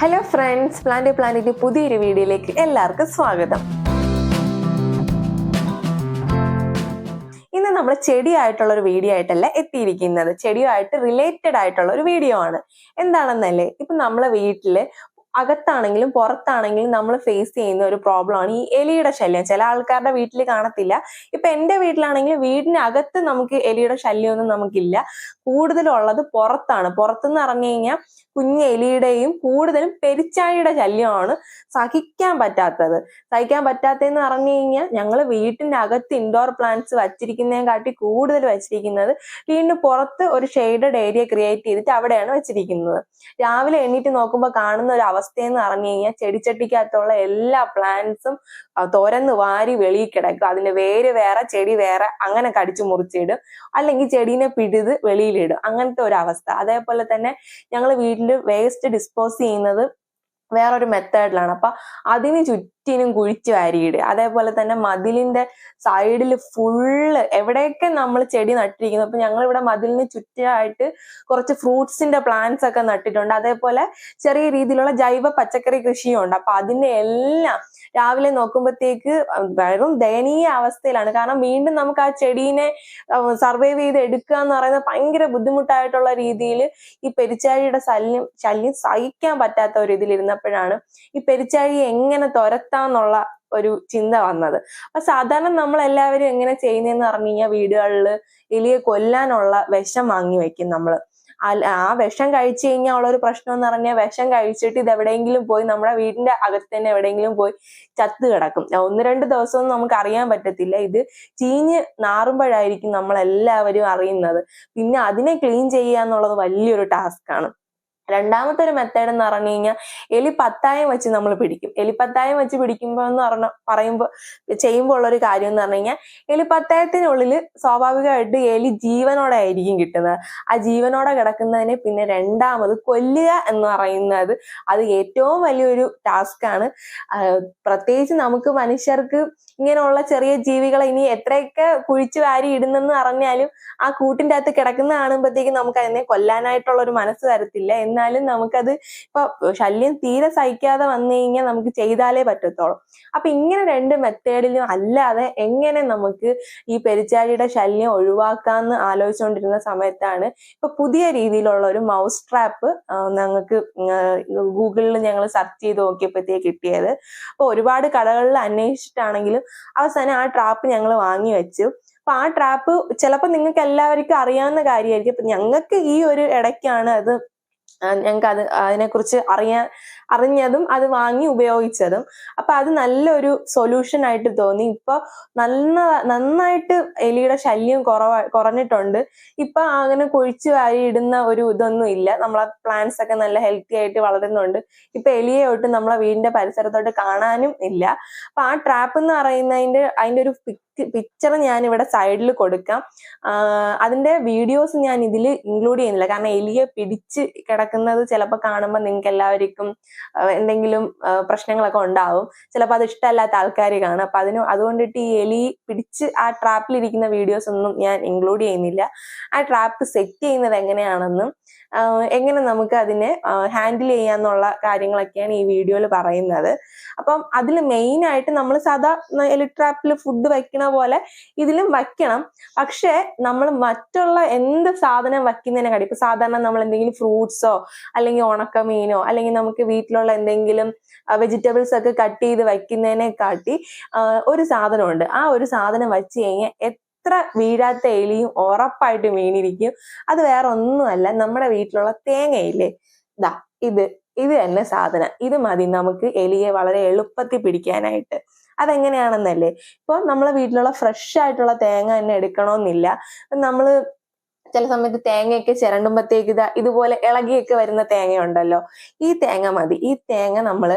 Hello friends plant planet പുതിയൊരു വീഡിയോയിലേക്ക് എല്ലാവർക്കും സ്വാഗതം. ഇന്ന് നമ്മൾ ചെടിയായിട്ടുള്ള ഒരു വീഡിയോ ആയിട്ടല്ല എത്തിയിരിക്കുന്നത്. ചെടിയുമായിട്ട് റിലേറ്റഡ് ആയിട്ടുള്ള ഒരു വീഡിയോ ആണ്. എന്താണെന്നല്ലേ? ഇപ്പൊ നമ്മളെ വീട്ടിൽ അകത്താണെങ്കിലും പുറത്താണെങ്കിലും നമ്മൾ ഫേസ് ചെയ്യുന്ന ഒരു പ്രോബ്ലമാണ് ഈ എലിയുടെ ശല്യം. ചില ആൾക്കാരുടെ വീട്ടിൽ കാണത്തില്ല. ഇപ്പൊ എന്റെ വീട്ടിലാണെങ്കിൽ വീടിനകത്ത് നമുക്ക് എലിയുടെ ശല്യമൊന്നും നമുക്കില്ല. കൂടുതലുള്ളത് പുറത്താണ്. പുറത്തുനിന്ന് ഇറങ്ങി കഴിഞ്ഞാൽ കുഞ്ഞ് എലിയുടെയും കൂടുതലും പെരിച്ചാഴിയുടെ ശല്യമാണ് സഹിക്കാൻ പറ്റാത്തത്. സഹിക്കാൻ പറ്റാത്തതെന്ന് പറഞ്ഞു കഴിഞ്ഞാൽ ഞങ്ങൾ വീട്ടിന്റെ അകത്ത് ഇൻഡോർ പ്ലാന്റ്സ് വച്ചിരിക്കുന്നതിനെ കാട്ടി കൂടുതൽ വെച്ചിരിക്കുന്നത് വീണ്ടും പുറത്ത് ഒരു ഷെയ്ഡഡ് ഏരിയ ക്രിയേറ്റ് ചെയ്തിട്ട് അവിടെയാണ് വെച്ചിരിക്കുന്നത്. രാവിലെ എണീറ്റ് നോക്കുമ്പോൾ കാണുന്ന ഒരു അവസ്ഥയെന്ന് പറഞ്ഞു കഴിഞ്ഞാൽ ചെടിച്ചട്ടിക്കകത്തുള്ള എല്ലാ പ്ലാന്റ്സും തുരന്ന് വാരി വെളിയിൽ കിടക്കും. അതിന്റെ വേര് വേറെ ചെടി വേറെ അങ്ങനെ കടിച്ചു മുറിച്ചിടും. അല്ലെങ്കിൽ ചെടീനെ പിടിത് വെളിയിലിടും. അങ്ങനത്തെ ഒരു അവസ്ഥ. അതേപോലെ തന്നെ ഞങ്ങൾ വീട്ടിൽ വേസ്റ്റ് ഡിസ്പോസ് ചെയ്യുന്നത് വേറൊരു മെത്തേഡിലാണ്. അപ്പൊ അതിന് ചുറ്റിനും കുഴിച്ചു വാരിയിടുക. അതേപോലെ തന്നെ മതിലിന്റെ സൈഡിൽ ഫുള്ള് എവിടെയൊക്കെ നമ്മൾ ചെടി നട്ടിരിക്കുന്നു. അപ്പൊ ഞങ്ങൾ ഇവിടെ മതിലിന് ചുറ്റായിട്ട് കുറച്ച് ഫ്രൂട്ട്സിന്റെ പ്ലാന്റ്സ് ഒക്കെ നട്ടിട്ടുണ്ട്. അതേപോലെ ചെറിയ രീതിയിലുള്ള ജൈവ പച്ചക്കറി കൃഷിയും ഉണ്ട്. അപ്പൊ അതിന്റെ എല്ലാം രാവിലെ നോക്കുമ്പോഴത്തേക്ക് വെറും ദയനീയ അവസ്ഥയിലാണ്. കാരണം വീണ്ടും നമുക്ക് ആ ചെടീനെ സർവൈവ് ചെയ്ത് എടുക്കുക എന്ന് പറയുന്നത് ഭയങ്കര ബുദ്ധിമുട്ടായിട്ടുള്ള രീതിയിൽ ഈ പെരിച്ചാഴിയുടെ ശല്യം ശല്യം സഹിക്കാൻ പറ്റാത്ത ഒരു ഇതിലിരുന്നപ്പോഴാണ് ഈ പെരിച്ചാഴി എങ്ങനെ തുരത്താന്നുള്ള ഒരു ചിന്ത വന്നത്. അപ്പൊ സാധാരണ നമ്മൾ എല്ലാവരും എങ്ങനെ ചെയ്യുന്നതെന്ന് പറഞ്ഞു കഴിഞ്ഞാൽ വീടുകളിൽ എലിയെ കൊല്ലാനുള്ള വിഷം വാങ്ങി വെക്കും നമ്മൾ ആ വിഷം കഴിച്ചു കഴിഞ്ഞാൽ ഉള്ള ഒരു പ്രശ്നം എന്ന് പറഞ്ഞാൽ വിഷം കഴിച്ചിട്ട് ഇത് എവിടെയെങ്കിലും പോയി നമ്മുടെ വീടിന്റെ അകത്ത് തന്നെ എവിടെയെങ്കിലും പോയി ചത്ത് കിടക്കും. ഒന്ന് രണ്ട് ദിവസമൊന്നും നമുക്ക് അറിയാൻ പറ്റത്തില്ല. ഇത് ചീഞ്ഞ് നാറുമ്പോഴായിരിക്കും നമ്മൾ എല്ലാവരും അറിയുന്നത്. പിന്നെ അതിനെ ക്ലീൻ ചെയ്യുക എന്നുള്ളത് വലിയൊരു ടാസ്ക് ആണ് രണ്ടാമത്തെ ഒരു മെത്തേഡ് എന്ന് പറഞ്ഞു കഴിഞ്ഞാൽ എലി പത്തായം വെച്ച് നമ്മൾ പിടിക്കും. എലി പത്തായം വെച്ച് പിടിക്കുമ്പോൾ എന്ന് പറഞ്ഞ പറയുമ്പോൾ ചെയ്യുമ്പോൾ ഉള്ള ഒരു കാര്യം എന്ന് പറഞ്ഞു കഴിഞ്ഞാൽ എലി പത്തായത്തിനുള്ളിൽ സ്വാഭാവികമായിട്ട് എലി ജീവനോടെ ആയിരിക്കും കിട്ടുന്നത്. ആ ജീവനോടെ കിടക്കുന്നതിനെ പിന്നെ രണ്ടാമത് കൊല്ലുക എന്ന് പറയുന്നത് അത് ഏറ്റവും വലിയൊരു ടാസ്ക് ആണ്. പ്രത്യേകിച്ച് നമുക്ക് മനുഷ്യർക്ക് ഇങ്ങനെയുള്ള ചെറിയ ജീവികളെ ഇനി എത്രയൊക്കെ കുഴിച്ചു വാരി ഇടുന്നെന്ന് അറിഞ്ഞാലും ആ കൂട്ടിന്റെ അകത്ത് കിടക്കുന്ന കാണുമ്പോഴത്തേക്കും നമുക്ക് അതിനെ കൊല്ലാനായിട്ടുള്ള ഒരു മനസ്സ് തരത്തില്ല. എന്നാലും നമുക്കത് ഇപ്പൊ ശല്യം തീരെ സഹിക്കാതെ വന്നു കഴിഞ്ഞാൽ നമുക്ക് ചെയ്താലേ പറ്റത്തുള്ളൂ. അപ്പൊ ഇങ്ങനെ രണ്ട് മെത്തേഡിലും അല്ലാതെ എങ്ങനെ നമുക്ക് ഈ പെരിച്ചാഴിയുടെ ശല്യം ഒഴിവാക്കാന്ന് ആലോചിച്ചുകൊണ്ടിരുന്ന സമയത്താണ് ഇപ്പൊ പുതിയ രീതിയിലുള്ള ഒരു മൗസ് ട്രാപ്പ് ഞങ്ങൾക്ക് ഗൂഗിളിൽ ഞങ്ങൾ സെർച്ച് ചെയ്ത് നോക്കിയപ്പോഴത്തേക്ക് കിട്ടിയത്. അപ്പൊ ഒരുപാട് കടകളിൽ അന്വേഷിച്ചിട്ടാണെങ്കിലും അവസാനം ആ ട്രാപ്പ് ഞങ്ങൾ വാങ്ങി വെച്ചു. അപ്പൊ ആ ട്രാപ്പ് ചിലപ്പോൾ നിങ്ങൾക്ക് എല്ലാവർക്കും അറിയാവുന്ന കാര്യമായിരിക്കും. അപ്പൊ ഞങ്ങൾക്ക് ഈ ഒരു ഇടയ്ക്കാണ് അത് ഞങ്ങൾക്ക് അത് അതിനെക്കുറിച്ച് അറിയാൻ അറിഞ്ഞതും അത് വാങ്ങി ഉപയോഗിച്ചതും. അപ്പൊ അത് നല്ലൊരു സൊല്യൂഷൻ ആയിട്ട് തോന്നി. ഇപ്പൊ നല്ല നന്നായിട്ട് എലിയുടെ ശല്യം കുറവ കുറഞ്ഞിട്ടുണ്ട്. ഇപ്പൊ അങ്ങനെ കുഴിച്ചു വാരി ഇടുന്ന ഒരു ഇതൊന്നും ഇല്ല. നമ്മളെ പ്ലാന്റ്സ് ഒക്കെ നല്ല ഹെൽത്തി ആയിട്ട് വളരുന്നുണ്ട്. ഇപ്പൊ എലിയെ തൊട്ട് നമ്മളെ വീടിന്റെ പരിസരത്തോട്ട് കാണാനും ഇല്ല. അപ്പൊ ആ ട്രാപ്പ് എന്ന് പറയുന്നതിന്റെ അതിന്റെ ഒരു പിക്ചർ ഞാൻ ഇവിടെ സൈഡിൽ കൊടുക്കാം. അതിന്റെ വീഡിയോസ് ഞാൻ ഇതിൽ ഇൻക്ലൂഡ് ചെയ്യുന്നില്ല. കാരണം എലിയെ പിടിച്ച് കിടക്കുന്നത് ചിലപ്പോൾ കാണുമ്പോൾ നിങ്ങൾക്ക് എല്ലാവർക്കും എന്തെങ്കിലും പ്രശ്നങ്ങളൊക്കെ ഉണ്ടാവും. ചിലപ്പോൾ അത് ഇഷ്ടമല്ലാത്ത ആൾക്കാർ കാണും. അപ്പൊ അതിന് അതുകൊണ്ടിട്ട് ഈ എലി പിടിച്ച് ആ ട്രാപ്പിലിരിക്കുന്ന വീഡിയോസ് ഒന്നും ഞാൻ ഇൻക്ലൂഡ് ചെയ്യുന്നില്ല. ആ ട്രാപ്പ് സെറ്റ് ചെയ്യുന്നത് എങ്ങനെയാണെന്നും എങ്ങനെ നമുക്ക് അതിനെ ഹാൻഡിൽ ചെയ്യാന്നുള്ള കാര്യങ്ങളൊക്കെയാണ് ഈ വീഡിയോയിൽ പറയുന്നത്. അപ്പം അതിൽ മെയിൻ ആയിട്ട് നമ്മൾ സാധാ എലിട്രാപ്പിൽ ഫുഡ് വയ്ക്കണ പോലെ ഇതിലും വയ്ക്കണം പക്ഷെ നമ്മൾ മറ്റുള്ള എന്ത് സാധനം വയ്ക്കുന്നതിനെ കാര്യം ഇപ്പൊ സാധാരണ നമ്മൾ എന്തെങ്കിലും ഫ്രൂട്ട്സോ അല്ലെങ്കിൽ ഉണക്കമീനോ അല്ലെങ്കിൽ നമുക്ക് വീട്ടിലുള്ള എന്തെങ്കിലും വെജിറ്റബിൾസ് ഒക്കെ കട്ട് ചെയ്ത് വയ്ക്കുന്നതിനെ കാട്ടി ഒരു സാധനമുണ്ട്. ആ ഒരു സാധനം വെച്ച് കഴിഞ്ഞാൽ എത്ര വീഴാത്ത എലിയും ഉറപ്പായിട്ട് വീണിരിക്കും. അത് വേറെ ഒന്നുമല്ല നമ്മുടെ വീട്ടിലുള്ള തേങ്ങയില്ലേ? ദാ ഇത് ഇത് തന്നെ സാധനം. ഇത് മതി നമുക്ക് എലിയെ വളരെ എളുപ്പത്തിൽ പിടിക്കാനായിട്ട്. അതെങ്ങനെയാണെന്നല്ലേ? ഇപ്പൊ നമ്മളെ വീട്ടിലുള്ള ഫ്രഷ് ആയിട്ടുള്ള തേങ്ങ തന്നെ എടുക്കണമെന്നില്ല. നമ്മൾ ചില സമയത്ത് തേങ്ങയൊക്കെ ചിരണ്ടുമ്പോഴത്തേക്ക് ഇതാ ഇതുപോലെ ഇളകിയൊക്കെ വരുന്ന തേങ്ങ ഉണ്ടല്ലോ ഈ തേങ്ങ മതി. ഈ തേങ്ങ നമ്മൾ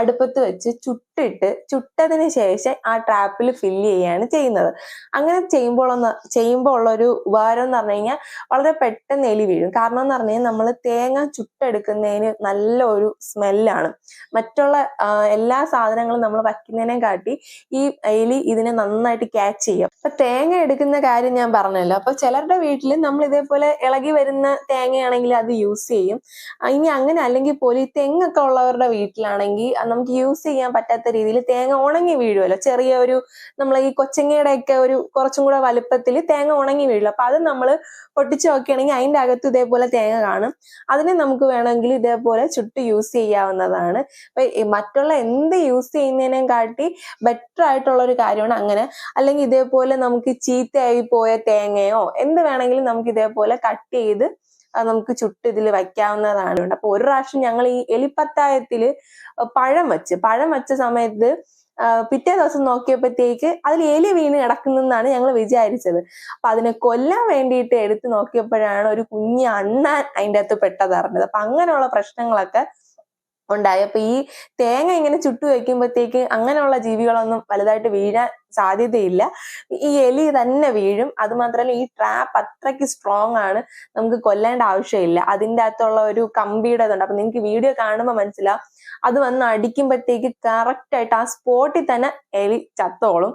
അടുപ്പത്ത് വെച്ച് ചുട്ട് ചുട്ടിട്ട് ചുട്ടതിന് ശേഷം ആ ട്രാപ്പിൽ ഫില്ല് ചെയ്യാണ് ചെയ്യുന്നത്. അങ്ങനെ ചെയ്യുമ്പോൾ ഒന്ന് ചെയ്യുമ്പോൾ ഉള്ള ഒരു ഉപകാരം എന്ന് പറഞ്ഞു കഴിഞ്ഞാൽ വളരെ പെട്ടെന്ന് എലി വീഴും. കാരണം എന്ന് പറഞ്ഞു കഴിഞ്ഞാൽ നമ്മൾ തേങ്ങ ചുട്ടെടുക്കുന്നതിന് നല്ല ഒരു സ്മെല്ലാണ് മറ്റുള്ള എല്ലാ സാധനങ്ങളും നമ്മൾ വയ്ക്കുന്നതിനെ കാട്ടി ഈ എലി ഇതിനെ നന്നായിട്ട് ക്യാച്ച് ചെയ്യും. അപ്പൊ തേങ്ങ എടുക്കുന്ന കാര്യം ഞാൻ പറഞ്ഞല്ലോ. അപ്പൊ ചിലരുടെ വീട്ടിൽ നമ്മൾ ഇതേപോലെ ഇളകി വരുന്ന തേങ്ങയാണെങ്കിൽ അത് യൂസ് ചെയ്യും. ഇനി അങ്ങനെ അല്ലെങ്കിൽ പോലും ഈ തെങ്ങൊക്കെ ഉള്ളവരുടെ വീട്ടിലാണെങ്കിൽ നമുക്ക് യൂസ് ചെയ്യാൻ പറ്റാത്ത രീതിയിൽ തേങ്ങ ഉണങ്ങി വീഴുമല്ലോ ചെറിയ ഒരു നമ്മൾ ഈ കൊച്ചങ്ങയുടെ ഒക്കെ ഒരു കുറച്ചും കൂടെ വലുപ്പത്തിൽ തേങ്ങ ഉണങ്ങി വീഴും. അപ്പൊ അത് നമ്മൾ പൊട്ടിച്ച് നോക്കുകയാണെങ്കിൽ അതിന്റെ അകത്ത് ഇതേപോലെ തേങ്ങ കാണും. അതിനെ നമുക്ക് വേണമെങ്കിൽ ഇതേപോലെ ചുട്ട് യൂസ് ചെയ്യാവുന്നതാണ്. മറ്റുള്ള എന്ത് യൂസ് ചെയ്യുന്നതിനേം കാട്ടി ബെറ്റർ ആയിട്ടുള്ള ഒരു കാര്യമാണ് അങ്ങനെ. അല്ലെങ്കിൽ ഇതേപോലെ നമുക്ക് ചീത്തയായി പോയ തേങ്ങയോ എന്ത് വേണമെങ്കിലും നമുക്ക് ഇതേപോലെ കട്ട് ചെയ്ത് നമുക്ക് ചുട്ട് ഇതിൽ വയ്ക്കാവുന്നതാണ്. അപ്പൊ ഒരു പ്രാവശ്യം ഞങ്ങൾ ഈ എലിപ്പത്തായത്തിൽ പഴം വെച്ച് പഴം വെച്ച സമയത്ത് പിറ്റേ ദിവസം നോക്കിയപ്പോഴത്തേക്ക് അതിൽ എലി വീണ് കിടക്കുന്നെന്നാണ് ഞങ്ങൾ വിചാരിച്ചത്. അപ്പൊ അതിനെ കൊല്ലാൻ വേണ്ടിയിട്ട് എടുത്ത് നോക്കിയപ്പോഴാണ് ഒരു കുഞ്ഞ് അണ്ണാൻ അതിന്റെ അകത്ത് പെട്ടതറിഞ്ഞത് അപ്പൊ അങ്ങനെയുള്ള പ്രശ്നങ്ങളൊക്കെ ഉണ്ടായി. അപ്പൊ ഈ തേങ്ങ ഇങ്ങനെ ചുട്ടു വെക്കുമ്പോഴത്തേക്ക് അങ്ങനെയുള്ള ജീവികളൊന്നും വലുതായിട്ട് വീഴാൻ സാധ്യതയില്ല. ഈ എലി തന്നെ വീഴും. അത് മാത്രമല്ല ഈ ട്രാപ്പ് അത്രയ്ക്ക് സ്ട്രോങ് ആണ്. നമുക്ക് കൊല്ലേണ്ട ആവശ്യമില്ല. അതിന്റെ അകത്തുള്ള ഒരു കമ്പിയുടെ ഇതുണ്ട്. അപ്പൊ നിങ്ങൾക്ക് വീഡിയോ കാണുമ്പോൾ മനസ്സിലാവും. അത് വന്ന് അടിക്കുമ്പോഴത്തേക്ക് കറക്റ്റ് ആയിട്ട് ആ സ്പോട്ടിൽ തന്നെ എലി ചത്തോളും.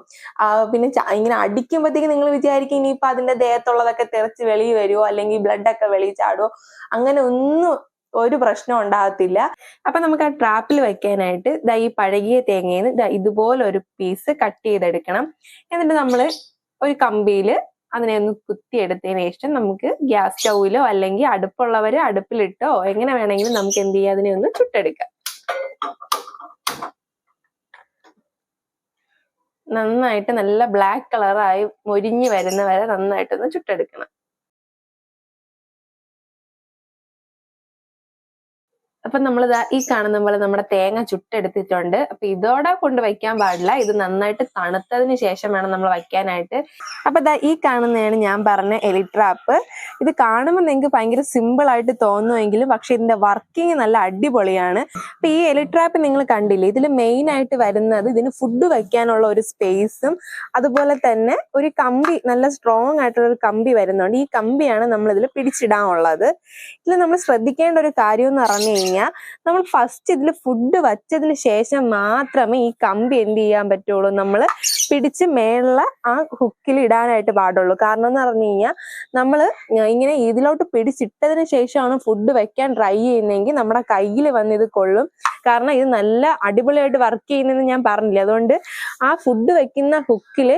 പിന്നെ ഇങ്ങനെ അടിക്കുമ്പോഴത്തേക്ക് നിങ്ങൾ വിചാരിക്കും ഇനിയിപ്പോൾ അതിന്റെ ദേഹത്തുള്ളതൊക്കെ തെറിച്ച് വെളിയിൽ വരുമോ അല്ലെങ്കിൽ ബ്ലഡ് ഒക്കെ വെളിയിൽ ചാടുമോ അങ്ങനെ ഒന്നും ഒരു പ്രശ്നം ഉണ്ടാകത്തില്ല. അപ്പൊ നമുക്ക് ആ ട്രാപ്പിൽ വെക്കാനായിട്ട് ദാ ഈ പഴകിയ തേങ്ങയിൽ നിന്ന് ഇതുപോലെ ഒരു പീസ് കട്ട് ചെയ്തെടുക്കണം. എന്നിട്ട് നമ്മൾ ഒരു കമ്പിയിൽ അതിനെ ഒന്ന് കുത്തിയെടുത്തതിന് ശേഷം നമുക്ക് ഗ്യാസ് സ്റ്റൗവിലോ അല്ലെങ്കിൽ അടുപ്പുള്ളവർ അടുപ്പിലിട്ടോ എങ്ങനെ വേണമെങ്കിലും നമുക്ക് എന്ത് ചെയ്യാം അതിനെ ഒന്ന് ചുട്ടെടുക്കാം. നന്നായിട്ട് നല്ല ബ്ലാക്ക് കളറായി മൊരിഞ്ഞു വരുന്ന വരെ നന്നായിട്ടൊന്ന് ചുട്ടെടുക്കണം. അപ്പൊ നമ്മൾ ഈ കാണുന്ന പോലെ നമ്മുടെ തേങ്ങ ചുട്ടെടുത്തിട്ടുണ്ട്. അപ്പൊ ഇതോടെ കൊണ്ട് വയ്ക്കാൻ പാടില്ല. ഇത് നന്നായിട്ട് തണുത്തതിന് ശേഷം വേണം നമ്മൾ വയ്ക്കാനായിട്ട്. അപ്പൊ ഇതാ ഈ കാണുന്നതാണ് ഞാൻ പറഞ്ഞ എലിട്രാപ്പ്. ഇത് കാണുമ്പോൾ നിങ്ങൾക്ക് ഭയങ്കര സിമ്പിൾ ആയിട്ട് തോന്നുമെങ്കിലും പക്ഷെ ഇതിന്റെ വർക്കിംഗ് നല്ല അടിപൊളിയാണ്. അപ്പൊ ഈ എലിട്രാപ്പ് നിങ്ങൾ കണ്ടില്ലേ? ഇതിൽ മെയിൻ ആയിട്ട് വരുന്നത് ഇതിന് ഫുഡ് വയ്ക്കാനുള്ള ഒരു സ്പേസും അതുപോലെ തന്നെ ഒരു കമ്പി നല്ല സ്ട്രോങ് ആയിട്ടുള്ള ഒരു കമ്പി വരുന്നുണ്ട്. ഈ കമ്പിയാണ് നമ്മൾ ഇതിൽ പിടിച്ചിടാനുള്ളത്. ഇതിൽ നമ്മൾ ശ്രദ്ധിക്കേണ്ട ഒരു കാര്യം എന്ന് പറഞ്ഞു കഴിഞ്ഞാൽ നമ്മൾ ഫസ്റ്റ് ഇതിൽ ഫുഡ് വച്ചതിന് ശേഷം മാത്രമേ ഈ കമ്പി എന്ത് ചെയ്യാൻ പറ്റുള്ളൂ? നമ്മൾ പിടിച്ച് മേളിലെ ആ ഹുക്കിൽ ഇടാനായിട്ട് പാടുള്ളൂ. കാരണം എന്ന് പറഞ്ഞു കഴിഞ്ഞാൽ നമ്മൾ ഇങ്ങനെ ഇതിലോട്ട് പിടിച്ചിട്ടതിന് ശേഷമാണ് ഫുഡ് വെക്കാൻ ട്രൈ ചെയ്യുന്നതെങ്കിൽ നമ്മുടെ കയ്യിൽ വന്ന് ഇത് കൊള്ളും. കാരണം ഇത് നല്ല അടിപൊളിയായിട്ട് വർക്ക് ചെയ്യുന്നതെന്ന് ഞാൻ പറഞ്ഞില്ല. അതുകൊണ്ട് ആ ഫുഡ് വെക്കുന്ന ഹുക്കിൽ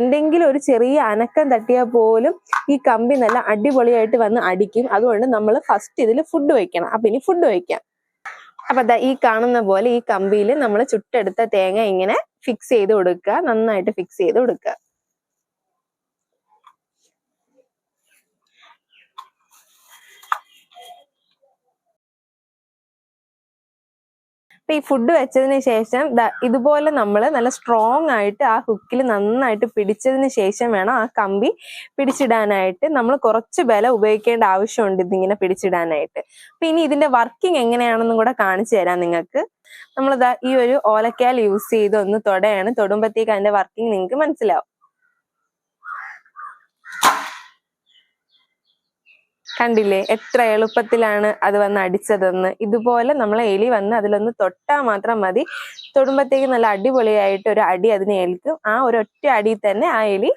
എന്തെങ്കിലും ഒരു ചെറിയ അനക്കം തട്ടിയാൽ പോലും ഈ കമ്പി നല്ല അടിപൊളിയായിട്ട് വന്ന് അടിക്കും. അതുകൊണ്ട് നമ്മൾ ഫസ്റ്റ് ഇതിൽ ഫുഡ് വെക്കണം. അപ്പം ഇനി ഫുഡ് വെക്കാം. അപ്പൊ ഈ കാണുന്ന പോലെ ഈ കമ്പിയിൽ നമ്മൾ ചുട്ടെടുത്ത തേങ്ങ ഇങ്ങനെ ഫിക്സ് ചെയ്ത് കൊടുക്കുക. നന്നായിട്ട് ഫിക്സ് ചെയ്ത് കൊടുക്കുക. അപ്പൊ ഈ ഫുഡ് വെച്ചതിന് ശേഷം ഇതുപോലെ നമ്മൾ നല്ല സ്ട്രോങ് ആയിട്ട് ആ ഹുക്കിൽ നന്നായിട്ട് പിടിച്ചതിന് ശേഷം വേണം ആ കമ്പി പിടിച്ചിടാനായിട്ട്. നമ്മൾ കുറച്ച് ബല ഉപയോഗിക്കേണ്ട ആവശ്യമുണ്ട് ഇതിങ്ങനെ പിടിച്ചിടാനായിട്ട്. അപ്പൊ ഇനി ഇതിന്റെ വർക്കിംഗ് എങ്ങനെയാണെന്നും കൂടെ കാണിച്ചു തരാം നിങ്ങൾക്ക്. നമ്മളിതാ ഈ ഒരു ഓലക്കാൽ യൂസ് ചെയ്ത് ഒന്ന് തൊടയാണ്. തൊടുമ്പോഴത്തേക്ക് അതിന്റെ വർക്കിംഗ് നിങ്ങൾക്ക് മനസ്സിലാവും. കണ്ടില്ലേ? എത്ര എളുപ്പത്തിലാണ് അത് വന്ന് അടിച്ചതെന്ന്. ഇതുപോലെ നമ്മളെ എലി വന്ന് അതിലൊന്ന് തൊട്ടാൽ മാത്രം മതി. തൊടുമ്പോഴത്തേക്ക് നല്ല അടിപൊളിയായിട്ട് ഒരു അടി അതിനെ ഏൽക്കും. ആ ഒരൊറ്റ അടിയിൽ തന്നെ ആ എലി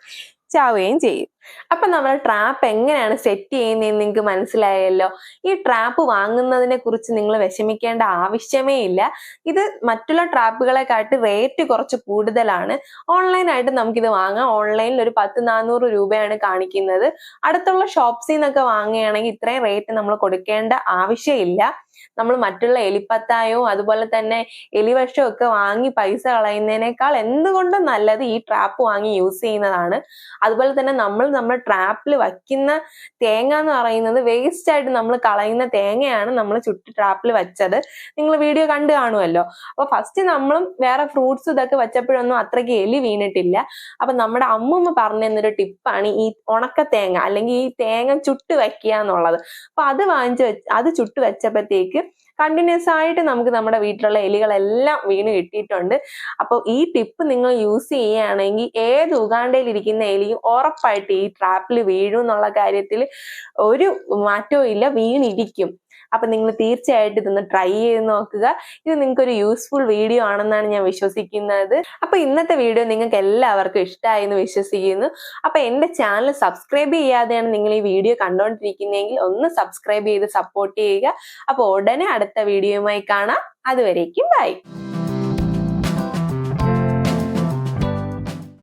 ചാവുകയും ചെയ്യും. അപ്പൊ നമ്മൾ ട്രാപ്പ് എങ്ങനെയാണ് സെറ്റ് ചെയ്യുന്നതെന്ന് നിങ്ങൾക്ക് മനസ്സിലായല്ലോ. ഈ ട്രാപ്പ് വാങ്ങുന്നതിനെ കുറിച്ച് നിങ്ങൾ വിഷമിക്കേണ്ട ആവശ്യമേ ഇല്ല. ഇത് മറ്റുള്ള ട്രാപ്പുകളെ കാട്ടി റേറ്റ് കുറച്ച് കൂടുതലാണ്. ഓൺലൈനായിട്ട് നമുക്കിത് വാങ്ങാം. ഓൺലൈനിൽ ഒരു പത്ത് നാനൂറ് രൂപയാണ് കാണിക്കുന്നത്. അടുത്തുള്ള ഷോപ്സിൽ നിന്നൊക്കെ വാങ്ങുകയാണെങ്കിൽ ഇത്രയും റേറ്റ് നമ്മൾ കൊടുക്കേണ്ട ആവശ്യമില്ല നമ്മൾ മറ്റുള്ള എലിപ്പത്തായോ അതുപോലെ തന്നെ എലിവശവും ഒക്കെ വാങ്ങി പൈസ കളയുന്നതിനേക്കാൾ എന്തുകൊണ്ടും നല്ലത് ഈ ട്രാപ്പ് വാങ്ങി യൂസ് ചെയ്യുന്നതാണ്. അതുപോലെ തന്നെ നമ്മൾ നമ്മുടെ ട്രാപ്പിൽ വയ്ക്കുന്ന തേങ്ങ എന്ന് പറയുന്നത് വേസ്റ്റ് ആയിട്ട് നമ്മൾ കളയുന്ന തേങ്ങയാണ് നമ്മൾ ചുട്ട് ട്രാപ്പിൽ വെച്ചത്. നിങ്ങൾ വീഡിയോ കണ്ടു കാണുമല്ലോ അപ്പൊ ഫസ്റ്റ് നമ്മളും വേറെ ഫ്രൂട്ട്സ് ഇതൊക്കെ വെച്ചപ്പോഴൊന്നും അത്രയ്ക്ക് എലി വീണിട്ടില്ല. അപ്പൊ നമ്മുടെ അമ്മമ്മ പറഞ്ഞു തന്നൊരു ടിപ്പാണ് ഈ ഉണക്ക തേങ്ങ അല്ലെങ്കിൽ ഈ തേങ്ങ ചുട്ട് വയ്ക്കുക എന്നുള്ളത്. അപ്പൊ അത് വാങ്ങിച്ച് അത് ചുട്ട് വെച്ചപ്പോഴത്തേക്ക് കണ്ടിന്യൂസ് ആയിട്ട് നമുക്ക് നമ്മുടെ വീട്ടിലുള്ള എലികളെല്ലാം വീണ് കിട്ടിയിട്ടുണ്ട്. അപ്പോൾ ഈ ടിപ്പ് നിങ്ങൾ യൂസ് ചെയ്യുകയാണെങ്കിൽ ഏത് ഉഗാണ്ടയിൽ ഇരിക്കുന്ന എലിയും ഉറപ്പായിട്ട് ഈ ട്രാപ്പിൽ വീഴും എന്നുള്ള കാര്യത്തിൽ ഒരു മാറ്റവും ഇല്ല വീണിരിക്കും. അപ്പൊ നിങ്ങൾ തീർച്ചയായിട്ടും ഇതൊന്ന് ട്രൈ ചെയ്ത് നോക്കുക. ഇത് നിങ്ങൾക്ക് ഒരു യൂസ്ഫുൾ വീഡിയോ ആണെന്നാണ് ഞാൻ വിശ്വസിക്കുന്നത്. അപ്പൊ ഇന്നത്തെ വീഡിയോ നിങ്ങൾക്ക് എല്ലാവർക്കും ഇഷ്ടമായി എന്ന് വിശ്വസിക്കുന്നു. അപ്പൊ എന്റെ ചാനൽ സബ്സ്ക്രൈബ് ചെയ്യാതെയാണ് നിങ്ങൾ ഈ വീഡിയോ കണ്ടുകൊണ്ടിരിക്കുന്നതെങ്കിൽ ഒന്ന് സബ്സ്ക്രൈബ് ചെയ്ത് സപ്പോർട്ട് ചെയ്യുക. അപ്പോൾ ഉടനെ അടുത്ത വീഡിയോയുമായി കാണാം. അതുവരേക്കും ബൈ